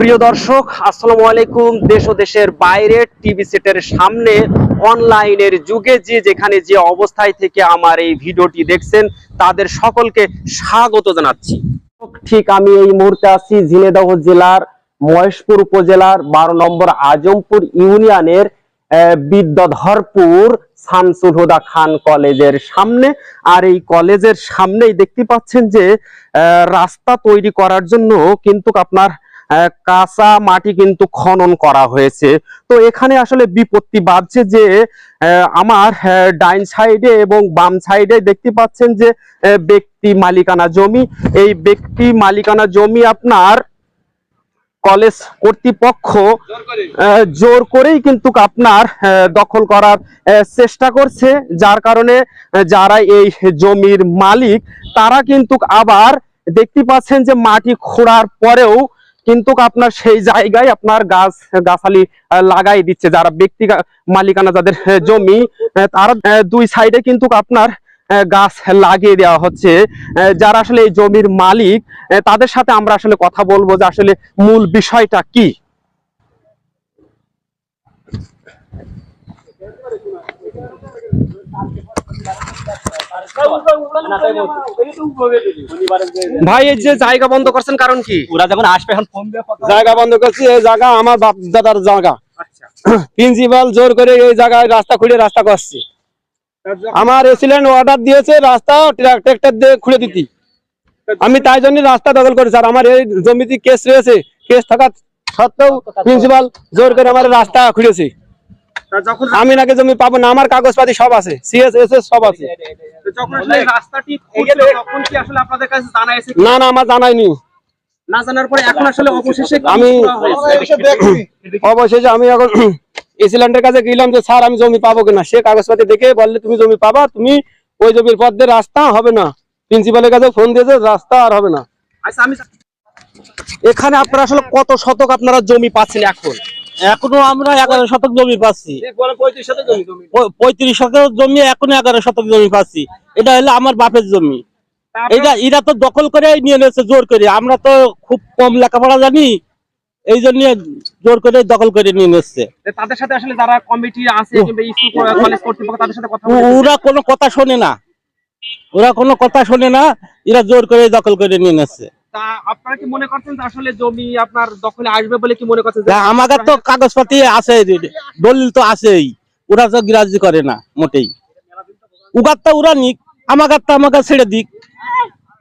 প্রিয় দর্শক, আসসালামু আলাইকুম। দেশ ও দেশের বাইরে টিভি সেটের সামনে অনলাইনের যুগে যে যেখানে যে অবস্থায় থেকে আমার এই ভিডিওটি দেখছেন, তাদের সকলকে স্বাগত জানাচ্ছি। ঠিক আমি এই মুহূর্তে আছি ঝিনেদহ জেলার মহেশপুর উপজেলার বারো নম্বর আজমপুর ইউনিয়নের বিদ্যাধরপুর শামসুল হুদা খান কলেজের সামনে। আর এই কলেজের সামনেই দেখতে পাচ্ছেন যে রাস্তা তৈরি করার জন্য কিন্তু আপনার কাঁচা মাটি কিন্তু খনন করা হয়েছে। তো এখানে আসলে বিপত্তি বাড়ছে যে আমার ডাইন সাইডে এবং বাম সাইডে দেখতে পাচ্ছেন যে ব্যক্তি মালিকানা জমি। এই ব্যক্তি মালিকানা জমি আপনার কলেজ কর্তৃপক্ষ জোর করেই কিন্তু আপনার দখল করার চেষ্টা করছে। যার কারণে যারা এই জমির মালিক, তারা কিন্তু আবার দেখতে পাচ্ছেন যে মাটি খোঁড়ার পরেও কিন্তু আপনার সেই জায়গায় আপনার গাছ, গাছালি লাগাই দিচ্ছে। যারা ব্যক্তি মালিকানা যাদের জমি তারা দুই সাইডে কিন্তু আপনার গাছ লাগিয়ে দেওয়া হচ্ছে। যারা আসলে এই জমির মালিক তাদের সাথে আমরা আসলে কথা বলব যে আসলে মূল বিষয়টা কি। ভাই এই যে জায়গা বন্ধ করছেন কারণ কি? ওরা যখন আসবে এখন ফোন দিয়ে কথা জায়গা বন্ধ করছি এই জায়গা আমার বাপ দাদার জায়গা। প্রিন্সিপাল জোর করে এই জায়গায় রাস্তা খুলে রাস্তা করছে। আমার এসিলেন্ট অর্ডার দিয়েছে রাস্তা ট্রাক্টর দিয়ে খুঁড়ে দিতি। আমি তাই জন্য রাস্তা দখল করেছি। আর আমার এই জমিতে কেস রয়েছে। কেস থাকা সত্ত্বেও প্রিন্সিপাল জোর করে আমার রাস্তা খুঁড়েছে আমি নাকি জমি পাবো না আমার কাগজপাতি সব আছে সব আছে। যখন আসলে রাস্তাটি খুঁজলো, তখন কি আসলে আপনাদের কাছে না না আমার জানাইনি না জানার পরে এখন আসলে অবশেষে আমি- অবশেষে আমি এখন এসিল্যান্ডের কাছে গেলাম যে স্যার আমি জমি পাবো কিনা? সে কাগজপাতি দেখে বললে তুমি জমি পাবা তুমি ওই জমির পথ দিয়ে রাস্তা হবে না। প্রিন্সিপালের কাছে ফোন দিয়েছে রাস্তা আর হবে না। আচ্ছা এখানে আপনারা আসলে কত শতক আপনারা জমি পাচ্ছেন এখন? এখনও আমরা এগারো শতক জমি পাচ্ছি। পঁয়ত্রিশ শতক জমি এখনও এগারো শতক জমি পাচ্ছি। এটা হলো আমার বাপের জমি। এটা এরা তো দখল করে নিয়ে নিয়েছে জোর করে। আমরা তো খুব কম লেখাপড়া জানি এই জন্য জোর করে দখল করে নিয়ে নিচ্ছে তাদের সাথে আসলে যারা কমিটি আছে কিংবা স্কুল কলেজ কর্তৃপক্ষ তাদের সাথে কথা ওরা কোনো কথা শোনে না। ওরা কোনো কথা শোনে না এরা জোর করে দখল করে নিয়ে নিচ্ছে তা আপনারা কি মনে করছেন আসলে জমি আপনার দখলে আসবে বলে কি মনে করছেন? তা কাগজপাতি আছে, দলিল তো আছেই। ওরা তো গ্রাহ্য করে না, মোটেই। উগার তো ওরা নিক আমাগার তো আমাকে ছেড়ে দিক।